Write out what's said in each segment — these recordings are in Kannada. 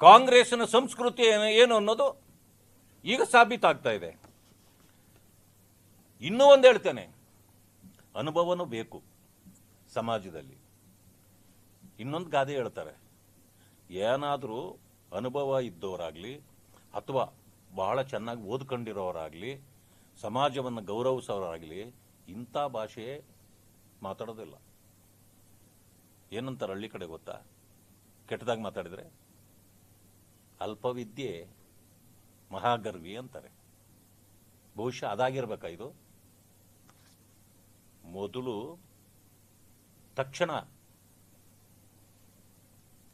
ಕಾಂಗ್ರೆಸ್ನ ಸಂಸ್ಕೃತಿ ಏನು- ಅನ್ನೋದು ಈಗ ಸಾಬೀತಾಗ್ತಾ ಇದೆ. ಇನ್ನೂ ಒಂದು ಹೇಳ್ತೇನೆ. ಅನುಭವನೂ ಬೇಕು ಸಮಾಜದಲ್ಲಿ. ಇನ್ನೊಂದು ಗಾದೆ ಹೇಳ್ತಾರೆ. ಏನಾದರೂ ಅನುಭವ ಇದ್ದವರಾಗಲಿ ಅಥವಾ ಬಹಳ ಚೆನ್ನಾಗಿ ಓದ್ಕೊಂಡಿರೋರಾಗಲಿ, ಸಮಾಜವನ್ನು ಗೌರವಿಸೋರಾಗಲಿ, ಇಂಥ ಭಾಷೆ ಮಾತಾಡೋದಿಲ್ಲ. ಏನಂತಾರೆ ಹಳ್ಳಿ ಕಡೆ ಗೊತ್ತಾ? ಕೆಟ್ಟದಾಗಿ ಮಾತಾಡಿದ್ರೆ? ಅಲ್ಪವಿದ್ಯೆ ಮಹಾಗರ್ವಿ ಅಂತಾರೆ. ಬಹುಶಃ ಅದಾಗಿರ್ಬೇಕಾ ಇದು? ಮೊದಲು ತಕ್ಷಣ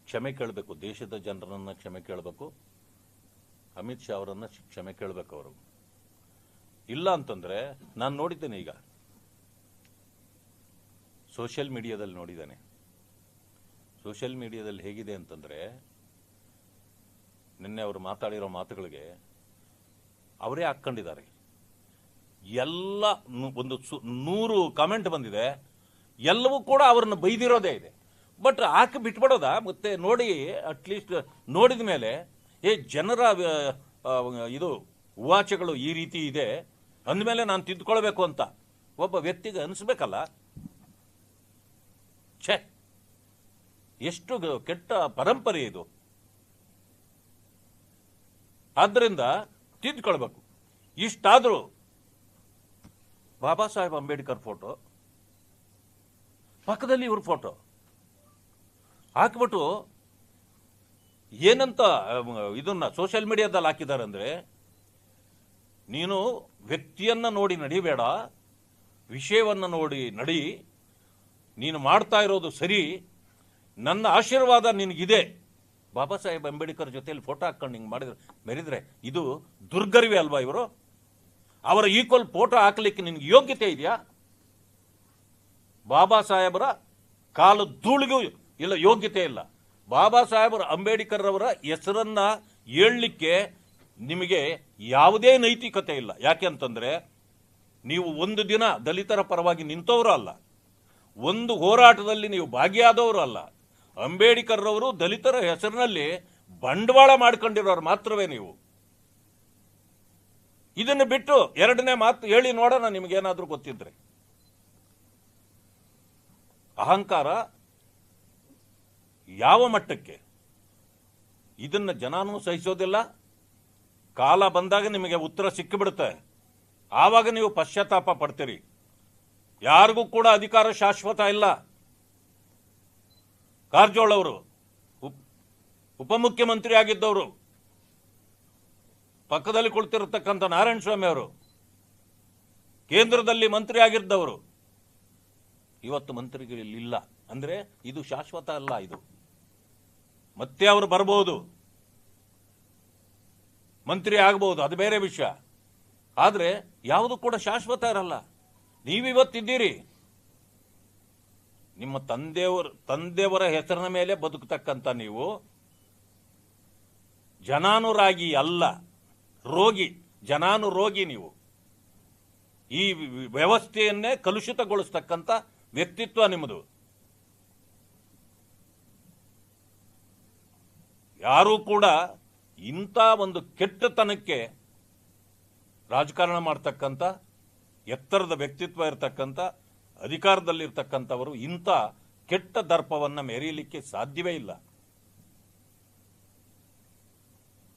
ಕ್ಷಮೆ ಕೇಳಬೇಕು, ದೇಶದ ಜನರನ್ನ ಕ್ಷಮೆ ಕೇಳಬೇಕು, ಅಮಿತ್ ಶಾ ಅವರನ್ನ ಕ್ಷಮೆ ಕೇಳಬೇಕು ಅವರು. ಇಲ್ಲ ಅಂತಂದ್ರೆ ನಾನು ನೋಡಿದ್ದೇನೆ ಈಗ. ಸೋಷಿಯಲ್ ಮೀಡಿಯಾದಲ್ಲಿ ನೋಡಿದ್ದೇನೆ. ಸೋಷಿಯಲ್ ಮೀಡಿಯಾದಲ್ಲಿ ಹೇಗಿದೆ ಅಂತಂದ್ರೆ ನಿನ್ನೆ ಅವರು ಮಾತಾಡಿರೋ ಮಾತುಗಳಿಗೆ ಅವರೇ ಹಾಕ್ಕೊಂಡಿದ್ದಾರೆ. ಎಲ್ಲ ಒಂದು ಸು- ನೂರು ಕಮೆಂಟ್ ಬಂದಿದೆ. ಎಲ್ಲವೂ ಕೂಡ ಅವ್ರನ್ನ ಬೈದಿರೋದೇ ಇದೆ. ಬಟ್ ಹಾಕಿ ಬಿಟ್ಬಿಡೋದ? ಮತ್ತೆ ನೋಡಿ ಅಟ್ಲೀಸ್ಟ್ ನೋಡಿದ ಮೇಲೆ, ಏ, ಜನರ ಇದು, ಉವಾಚಗಳು ಈ ರೀತಿ ಇದೆ. ಅಂದಮೇಲೆ ನಾನು ತಿದ್ಕೊಳ್ಬೇಕು ಅಂತ. ಒಬ್ಬ ವ್ಯಕ್ತಿಗೆ ಅನಿಸ್ಬೇಕಲ್ಲ? ಛೆ, ಎಷ್ಟು ಕೆಟ್ಟ ಪರಂಪರೆ ಇದು. ಆದ್ದರಿಂದ ತಿದ್ಕೊಳ್ಬೇಕು. ಇಷ್ಟಾದರೂ ಬಾಬಾ ಸಾಹೇಬ್ ಅಂಬೇಡ್ಕರ್ ಫೋಟೋ, ಪಕ್ಕದಲ್ಲಿ ಇವ್ರ ಫೋಟೋ ಹಾಕ್ಬಿಟ್ಟು ಏನಂತ ಇದನ್ನ ಸೋಷಿಯಲ್ ಮೀಡಿಯಾದಲ್ಲಿ ಹಾಕಿದ್ದಾರೆ ಅಂದರೆ ನೀನು ವ್ಯಕ್ತಿಯನ್ನು ನೋಡಿ ನಡಿಬೇಡ, ವಿಷಯವನ್ನು ನೋಡಿ ನಡಿ, ನೀನು ಮಾಡ್ತಾ ಇರೋದು ಸರಿ, ನನ್ನ ಆಶೀರ್ವಾದ ನಿನಗಿದೆ. ಬಾಬಾ ಸಾಹೇಬ್ ಅಂಬೇಡ್ಕರ್ ಜೊತೆಯಲ್ಲಿ ಫೋಟೋ ಹಾಕ್ಕೊಂಡು ಹಿಂಗೆ ಮಾಡಿದ್ರೆ. ಮೆರಿದ್ರೆ, ಇದು ದುರ್ಗರ್ವಿ ಅಲ್ವಾ ಇವರು? ಅವರ ಈಕ್ವಲ್ ಫೋಟೋ ಹಾಕ್ಲಿಕ್ಕೆ ನಿನ್ಗೆ ಯೋಗ್ಯತೆ ಇದೆಯಾ? ಬಾಬಾ ಸಾಹೇಬರ ಕಾಲು ಧೂಳಿಗೂ ಇಲ್ಲ, ಯೋಗ್ಯತೆ ಇಲ್ಲ. ಬಾಬಾ ಸಾಹೇಬರ ಅಂಬೇಡ್ಕರ್ ಅವರ ಹೆಸರನ್ನ ಹೇಳಲಿಕ್ಕೆ ನಿಮಗೆ ಯಾವುದೇ ನೈತಿಕತೆ ಇಲ್ಲ. ಯಾಕೆ ಅಂತಂದರೆ, ನೀವು ಒಂದು ದಿನ ದಲಿತರ ಪರವಾಗಿ ನಿಂತವರು ಅಲ್ಲ ಒಂದು ಹೋರಾಟದಲ್ಲಿ ನೀವು ಭಾಗಿಯಾದವರು ಅಲ್ಲ ಅಂಬೇಡ್ಕರ್ ಅವರು ದಲಿತರ ಹೆಸರಿನಲ್ಲಿ ಬಂಡವಾಳ ಮಾಡ್ಕೊಂಡಿರೋರು ಮಾತ್ರವೇ ನೀವು. ಇದನ್ನು ಬಿಟ್ಟು ಎರಡನೇ ಮಾತು ಹೇಳಿ ನೋಡೋಣ ನಿಮಗೇನಾದ್ರೂ ಗೊತ್ತಿದ್ರೆ. ಅಹಂಕಾರ ಯಾವ ಮಟ್ಟಕ್ಕೆ? ಇದನ್ನ ಜನಾನೂ ಸಹಿಸೋದಿಲ್ಲ. ಕಾಲ ಬಂದಾಗ ನಿಮಗೆ ಉತ್ತರ ಸಿಕ್ಕಿಬಿಡುತ್ತೆ. ಆವಾಗ ನೀವು ಪಶ್ಚಾತ್ತಾಪ ಪಡ್ತೀರಿ. ಯಾರಿಗೂ ಕೂಡ ಅಧಿಕಾರ ಶಾಶ್ವತ ಇಲ್ಲ. ಕಾರಜೋಳ ಅವರು, ಉಪ್- ಉಪಮುಖ್ಯಮಂತ್ರಿ ಆಗಿದ್ದವರು, ಪಕ್ಕದಲ್ಲಿ ಕುಳಿತಿರತಕ್ಕಂಥ ನಾರಾಯಣ ಸ್ವಾಮಿ ಅವರು, ಕೇಂದ್ರದಲ್ಲಿ ಮಂತ್ರಿ ಆಗಿದ್ದವರು. ಇವತ್ತು ಮಂತ್ರಿಗಳಿಲ್ಲ ಅಂದರೆ ಇದು ಶಾಶ್ವತ ಅಲ್ಲ ಇದು. ಮತ್ತೆ ಅವರು ಬರಬಹುದು ಮಂತ್ರಿ ಆಗಬಹುದು ಅದು ಬೇರೆ ವಿಷಯ. ಆದರೆ ಯಾವುದು ಕೂಡ ಶಾಶ್ವತ ಇರಲ್ಲ. ನೀವಿವತ್ತಿದ್ದೀರಿ. ನಿಮ್ಮ ತಂದೆಯವರ ತಂದೆಯವರ ಹೆಸರಿನ ಮೇಲೆ ಬದುಕತಕ್ಕಂಥ ನೀವು ಜನಾನುರಾಗಿ ಅಲ್ಲ, ರೋಗಿ, ಜನಾನುರೋಗಿ ನೀವು. ಈ ವ್ಯವಸ್ಥೆಯನ್ನೇ ಕಲುಷಿತಗೊಳಿಸ್ತಕ್ಕಂಥ ವ್ಯಕ್ತಿತ್ವ ನಿಮ್ಮದು. ಯಾರೂ ಕೂಡ ಇಂಥ ಒಂದು ಕೆಟ್ಟತನಕ್ಕೆ ರಾಜಕಾರಣ ಮಾಡ್ತಕ್ಕಂಥ, ಎತ್ತರದ ವ್ಯಕ್ತಿತ್ವ ಇರತಕ್ಕಂಥ ಅಧಿಕಾರದಲ್ಲಿರ್ತಕ್ಕಂಥವರು ಇಂಥ ಕೆಟ್ಟ ದರ್ಪವನ್ನು ಮೆರೀಲಿಕ್ಕೆ ಸಾಧ್ಯವೇ ಇಲ್ಲ.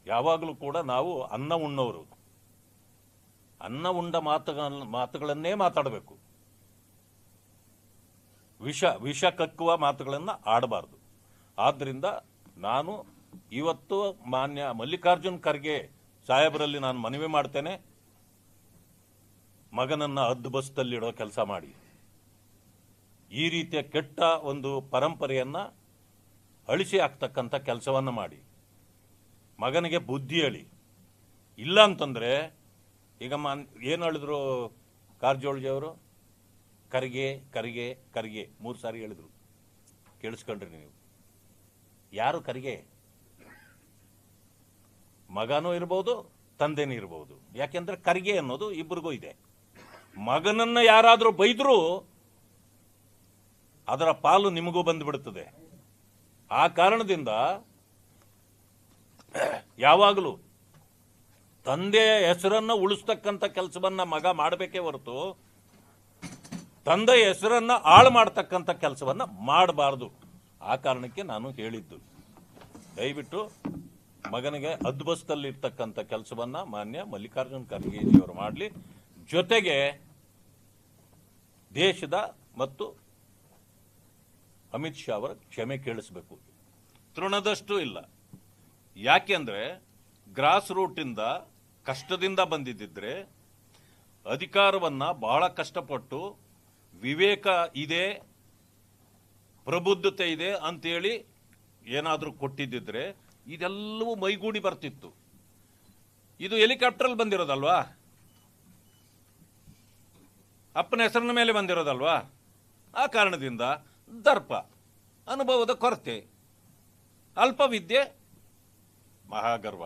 ಯಾವಾಗಲೂ ಕೂಡ ನಾವು ಅನ್ನ ಉಣ್ಣವರು ಅನ್ನ ಉಂಡ ಮಾತುಗಳ ಮಾತುಗಳನ್ನೇ ಮಾತಾಡಬೇಕು. ವಿಷ ವಿಷ ಕಕ್ಕುವ ಮಾತುಗಳನ್ನು ಆಡಬಾರದು. ಆದ್ದರಿಂದ ನಾನು ಇವತ್ತು ಮಾನ್ಯ ಮಲ್ಲಿಕಾರ್ಜುನ್ ಖರ್ಗೆ ಸಾಹೇಬರಲ್ಲಿ ನಾನು ಮನವಿ ಮಾಡ್ತೇನೆ. ಮಗನನ್ನು ಹದ್ದು ಬಸ್ತಲ್ಲಿಡೋ ಕೆಲಸ ಮಾಡಿ. ಈ ರೀತಿಯ ಕೆಟ್ಟ ಒಂದು ಪರಂಪರೆಯನ್ನು ಅಳಿಸಿ ಹಾಕ್ತಕ್ಕಂಥ ಕೆಲಸವನ್ನು ಮಾಡಿ. ಮಗನಿಗೆ ಬುದ್ಧಿ ಹೇಳಿ. ಇಲ್ಲ ಅಂತಂದರೆ, ಈಗ ಮನ್, ಏನು ಹೇಳಿದ್ರು ಕಾರ್ಜೋಳಜಿಯವರು ಕರಿಗೆ ಕರಿಗೆ ಕರಿಗೆ, ಮೂರು ಸಾರಿ ಹೇಳಿದರು. ಕೇಳಿಸ್ಕೊಂಡ್ರಿ ನೀವು. ಯಾರು ಕರಿಗೆ? ಮಗನೂ ಇರ್ಬೋದು, ತಂದೆನೂ ಇರ್ಬೋದು. ಯಾಕೆಂದರೆ ಕರಿಗೆ ಅನ್ನೋದು ಇಬ್ಬರಿಗೂ ಇದೆ. ಮಗನನ್ನು ಯಾರಾದರೂ ಬೈದ್ರು ಅದರ ಪಾಲು ನಿಮಗೂ ಬಂದ್ಬಿಡುತ್ತದೆ. ಆ ಕಾರಣದಿಂದ ಯಾವಾಗಲೂ ತಂದೆಯ ಹೆಸರನ್ನು ಉಳಿಸ್ತಕ್ಕಂಥ ಕೆಲಸವನ್ನ ಮಗ ಮಾಡಬೇಕೇ ಹೊರತು ತಂದೆಯ ಹೆಸರನ್ನ ಹಾಳು ಮಾಡ್ತಕ್ಕಂಥ ಕೆಲಸವನ್ನ ಮಾಡಬಾರ್ದು. ಆ ಕಾರಣಕ್ಕೆ ನಾನು ಹೇಳಿದ್ದು. ದಯವಿಟ್ಟು ಮಗನಿಗೆ ಅದ್ಭುತದಲ್ಲಿರ್ತಕ್ಕಂಥ ಕೆಲಸವನ್ನ ಮಾನ್ಯ ಮಲ್ಲಿಕಾರ್ಜುನ್ ಖರ್ಗೆಜಿಯವರು ಮಾಡಲಿ. ಜೊತೆಗೆ ದೇಶದ ಮತ್ತು ಅಮಿತ್ ಶಾ ಅವರ ಕ್ಷಮೆ ಕೇಳಿಸ್ಬೇಕು. ತೃಣದಷ್ಟು ಇಲ್ಲ. ಯಾಕೆಂದ್ರೆ ಗ್ರಾಸ್ ರೂಟಿಂದ ಕಷ್ಟದಿಂದ ಬಂದಿದ್ದಿದ್ರೆ ಅಧಿಕಾರವನ್ನು ಬಹಳ ಕಷ್ಟಪಟ್ಟು ವಿವೇಕ ಇದೆ, ಪ್ರಬುದ್ಧತೆ ಇದೆ ಅಂತೇಳಿ ಏನಾದರೂ ಕೊಟ್ಟಿದ್ದಿದ್ರೆ ಇದೆಲ್ಲವೂ ಮೈಗೂಡಿ ಬರ್ತಿತ್ತು. ಇದು ಹೆಲಿಕಾಪ್ಟರಲ್ಲಿ ಬಂದಿರೋದಲ್ವಾ? ಅಪ್ಪನ ಹೆಸರಿನ ಮೇಲೆ ಬಂದಿರೋದಲ್ವಾ? ಆ ಕಾರಣದಿಂದ ದರ್ಪ ಅನುಭವದ ಕೊರತೆ ಅಲ್ಪವಿದ್ಯೆ ಮಹಾಗರ್ವ.